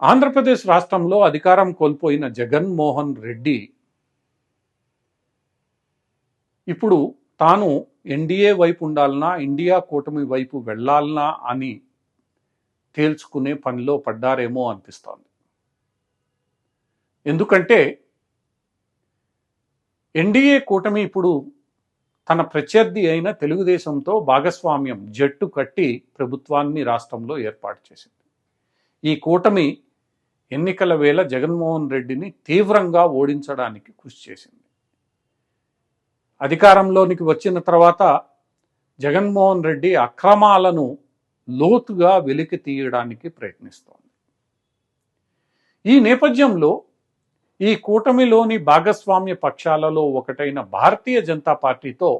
ఆంధ్రప్రదేశ్ రాష్ట్రంలో అధికారం కోల్పోయిన జగన్మోహన్ రెడ్డి ఇప్పుడు తాను ఎన్డీఏ వైపు ఉండాలనా ఇండియా కూటమి వైపు వెళ్ళాలనా అని తేల్చుకునే పనిలో పడ్డారేమో అనిపిస్తోంది. ఎందుకంటే ఎన్డీఏ కూటమి ఇప్పుడు తన ప్రత్యర్థి అయిన తెలుగుదేశంతో భాగస్వామ్యం జట్టు కట్టి ప్రభుత్వాన్ని రాష్ట్రంలో ఏర్పాటు చేసింది. ఈ కూటమి ఎన్నికల వేళ జగన్మోహన్ రెడ్డిని తీవ్రంగా ఓడించడానికి కృషి చేసింది. అధికారంలోనికి వచ్చిన తర్వాత జగన్మోహన్ రెడ్డి అక్రమాలను లోతుగా వెలికి తీయడానికి ప్రయత్నిస్తోంది. ఈ నేపథ్యంలో ఈ కూటమిలోని భాగస్వామ్య పక్షాలలో ఒకటైన భారతీయ జనతా పార్టీతో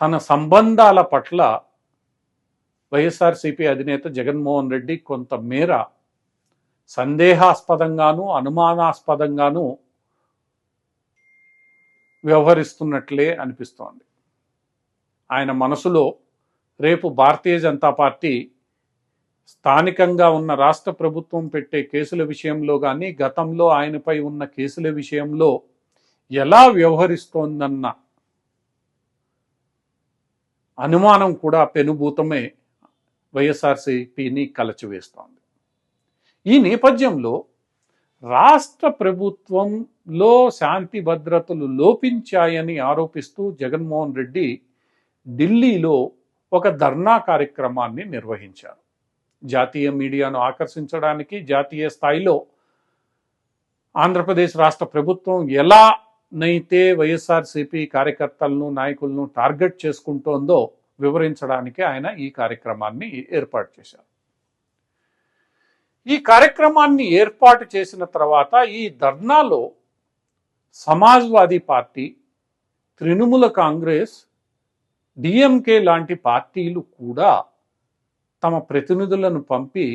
తన సంబంధాల పట్ల వైఎస్ఆర్సీపీ అధినేత జగన్మోహన్ రెడ్డి కొంత మేర సందేహాస్పదంగాను అనుమానాస్పదంగాను వ్యవహరిస్తున్నట్లే అనిపిస్తోంది. ఆయన మనసులో రేపు భారతీయ జనతా పార్టీ స్థానికంగా ఉన్న రాష్ట్ర ప్రభుత్వం పెట్టే కేసుల విషయంలో కానీ గతంలో ఆయనపై ఉన్న కేసుల విషయంలో ఎలా వ్యవహరిస్తోందన్న అనుమానం కూడా పెనుభూతమే వైఎస్ఆర్సీపీని కలచివేస్తోంది. ఈ నేపథ్యంలో రాష్ట్ర ప్రభుత్వంలో శాంతి భద్రతలు లోపించాయని ఆరోపిస్తూ జగన్మోహన్ రెడ్డి ఢిల్లీలో ఒక ధర్నా కార్యక్రమాన్ని నిర్వహించారు. జాతీయ మీడియాను ఆకర్షించడానికి జాతీయ స్థాయిలో ఆంధ్రప్రదేశ్ రాష్ట్ర ప్రభుత్వం ఎలా నైతే వైఎస్ఆర్సీపీ కార్యకర్తలను నాయకులను టార్గెట్ చేసుకుంటోందో వివరించడానికి ఆయన ఈ కార్యక్రమాన్ని ఏర్పాటు చేశారు. ఈ కార్యక్రమాన్ని ఏర్పాటు చేసిన తర్వాత ఈ ధర్నాలో Samajwadi party Trinamool Congress DMK లాంటి పార్టీలు కూడా తమ ప్రతినిధులను పంపి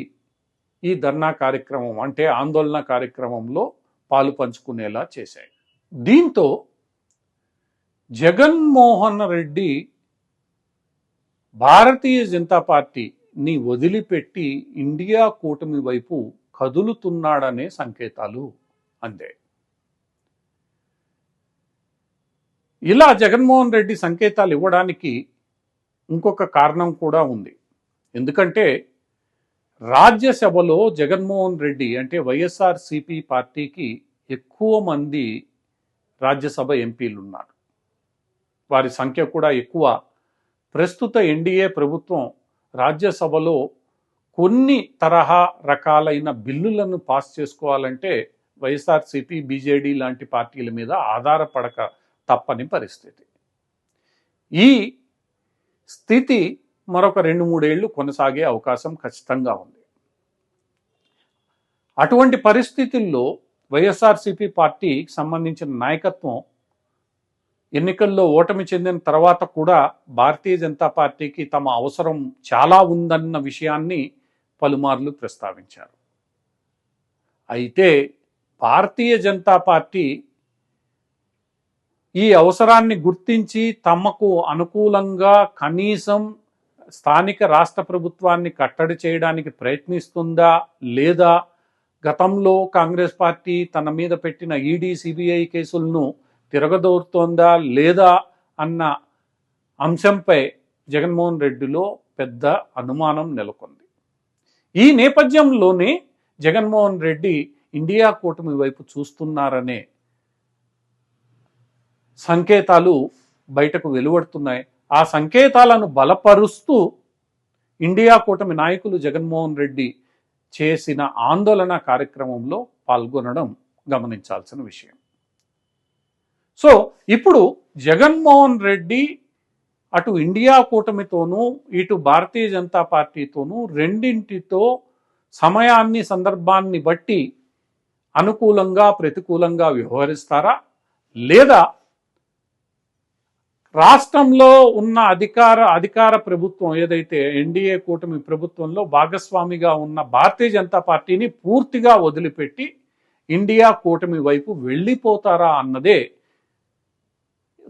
ఈ ధర్నా కార్యక్రమం అంటే ఆందోళన కార్యక్రమంలో పాలు పంచుకునేలా చేశాయి. దీంతో జగన్మోహన్ రెడ్డి భారతీయ జనతా పార్టీ ని వదిలిపెట్టి ఇండియా కూటమి వైపు కదులుతున్నాడనే సంకేతాలు అందే. ఇలా జగన్మోహన్ రెడ్డి సంకేతాలు ఇవ్వడానికి ఇంకొక కారణం కూడా ఉంది. ఎందుకంటే రాజ్యసభలో జగన్మోహన్ రెడ్డి అంటే వైఎస్ఆర్ సిపి పార్టీకి ఎక్కువ మంది రాజ్యసభ ఎంపీలు ఉన్నారు వారి సంఖ్య కూడా ఎక్కువ. ప్రస్తుత ఎన్డీఏ ప్రభుత్వం రాజ్యసభలో కొన్ని తరహా రకాలైన బిల్లులను పాస్ చేసుకోవాలంటే వైఎస్ఆర్సీపీ బీజేడీ లాంటి పార్టీల మీద ఆధారపడక తప్పని పరిస్థితి. ఈ స్థితి మరొక రెండు మూడేళ్ళు కొనసాగే అవకాశం ఖచ్చితంగా ఉంది. అటువంటి పరిస్థితుల్లో వైఎస్ఆర్సీపీ పార్టీకి సంబంధించిన నాయకత్వం ఎన్నికల్లో ఓటమి చెందిన తర్వాత కూడా భారతీయ జనతా పార్టీకి తమ అవసరం చాలా ఉందన్న విషయాన్ని పలుమార్లు ప్రస్తావించారు. అయితే భారతీయ జనతా పార్టీ ఈ అవసరాన్ని గుర్తించి తమకు అనుకూలంగా కనీసం స్థానిక రాష్ట్ర ప్రభుత్వాన్ని కట్టడి చేయడానికి ప్రయత్నిస్తుందా లేదా గతంలో కాంగ్రెస్ పార్టీ తన మీద పెట్టిన ఈడీ సిబిఐ కేసులను తిరగదోరుతోందా లేదా అన్న అంశంపై జగన్మోహన్ రెడ్డిలో పెద్ద అనుమానం నెలకొంది. ఈ నేపథ్యంలోనే జగన్మోహన్ రెడ్డి ఇండియా కూటమి వైపు చూస్తున్నారనే సంకేతాలు బయటకు వెలువడుతున్నాయి. ఆ సంకేతాలను బలపరుస్తూ ఇండియా కూటమి నాయకులు జగన్మోహన్ రెడ్డి చేసిన ఆందోళన కార్యక్రమంలో పాల్గొనడం గమనించాల్సిన విషయం. సో ఇప్పుడు జగన్మోహన్ రెడ్డి అటు ఇండియా కూటమితోనూ ఇటు భారతీయ జనతా పార్టీతోనూ రెండింటితో సమయాన్ని సందర్భాన్ని బట్టి అనుకూలంగా ప్రతికూలంగా వ్యవహరిస్తారా? లేదా రాష్ట్రంలో ఉన్న అధికార అధికార ప్రభుత్వం ఏదైతే ఎన్డీఏ కూటమి ప్రభుత్వంలో భాగస్వామిగా ఉన్న భారతీయ జనతా పార్టీని పూర్తిగా వదిలిపెట్టి ఇండియా కూటమి వైపు వెళ్ళిపోతారా అన్నదే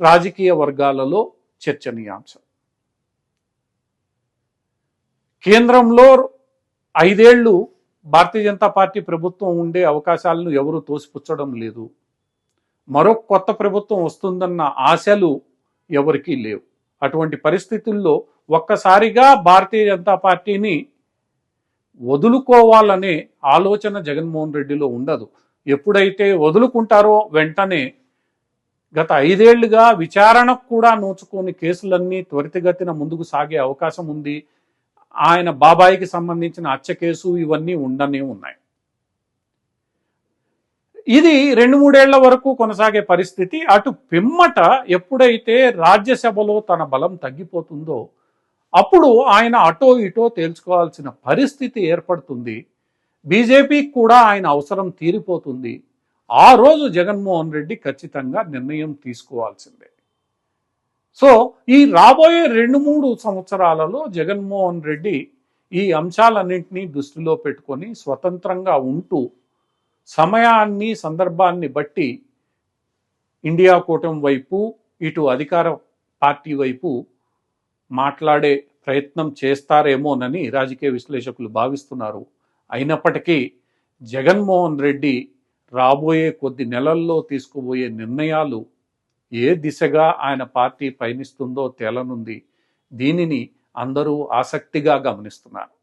రాజకీయ వర్గాలలో చర్చనీయాంశం. కేంద్రంలో ఐదేళ్ళు భారతీయ జనతా పార్టీ ప్రభుత్వం ఉండే అవకాశాలను ఎవరు తోసిపుచ్చడం లేదు. మరో కొత్త ప్రభుత్వం వస్తుందన్న ఆశలు ఎవరికీ లేవు. అటువంటి పరిస్థితుల్లో ఒక్కసారిగా భారతీయ జనతా పార్టీని వదులుకోవాలనే ఆలోచన జగన్మోహన్ రెడ్డిలో ఉండదు. ఎప్పుడైతే వదులుకుంటారో వెంటనే గత ఐదేళ్ళుగా విచారణకు కూడా నోచుకోని కేసులన్నీ త్వరితగతిన ముందుకు సాగే అవకాశం ఉంది. ఆయన బాబాయికి సంబంధించిన హత్య కేసు ఇవన్నీ ఉండనే ఉన్నాయి. ఇది రెండు మూడేళ్ళ వరకు కొనసాగే పరిస్థితి. అటు పిమ్మట ఎప్పుడైతే రాజ్యసభలో తన బలం తగ్గిపోతుందో అప్పుడు ఆయన అటో ఇటో తేల్చుకోవాల్సిన పరిస్థితి ఏర్పడుతుంది. బీజేపీకి కూడా ఆయన అవసరం తీరిపోతుంది. ఆ రోజు జగన్మోహన్ రెడ్డి ఖచ్చితంగా నిర్ణయం తీసుకోవాల్సిందే. సో ఈ రాబోయే రెండు మూడు సంవత్సరాలలో జగన్మోహన్ రెడ్డి ఈ అంశాలన్నింటినీ దృష్టిలో పెట్టుకొని స్వతంత్రంగా ఉంటూ సమయాన్ని సందర్భాన్ని బట్టి ఇండియా కూటమి వైపు ఇటు అధికార పార్టీ వైపు మాట్లాడే ప్రయత్నం చేస్తారేమోనని రాజకీయ విశ్లేషకులు భావిస్తున్నారు. అయినప్పటికీ జగన్మోహన్ రెడ్డి రాబోయే కొద్ది నెలల్లో తీసుకుపోయే నిర్ణయాలు ఏ దిశగా ఆయన పార్టీ పయనిస్తుందో తేలనుంది. దీనిని అందరూ ఆసక్తిగా గమనిస్తున్నారు.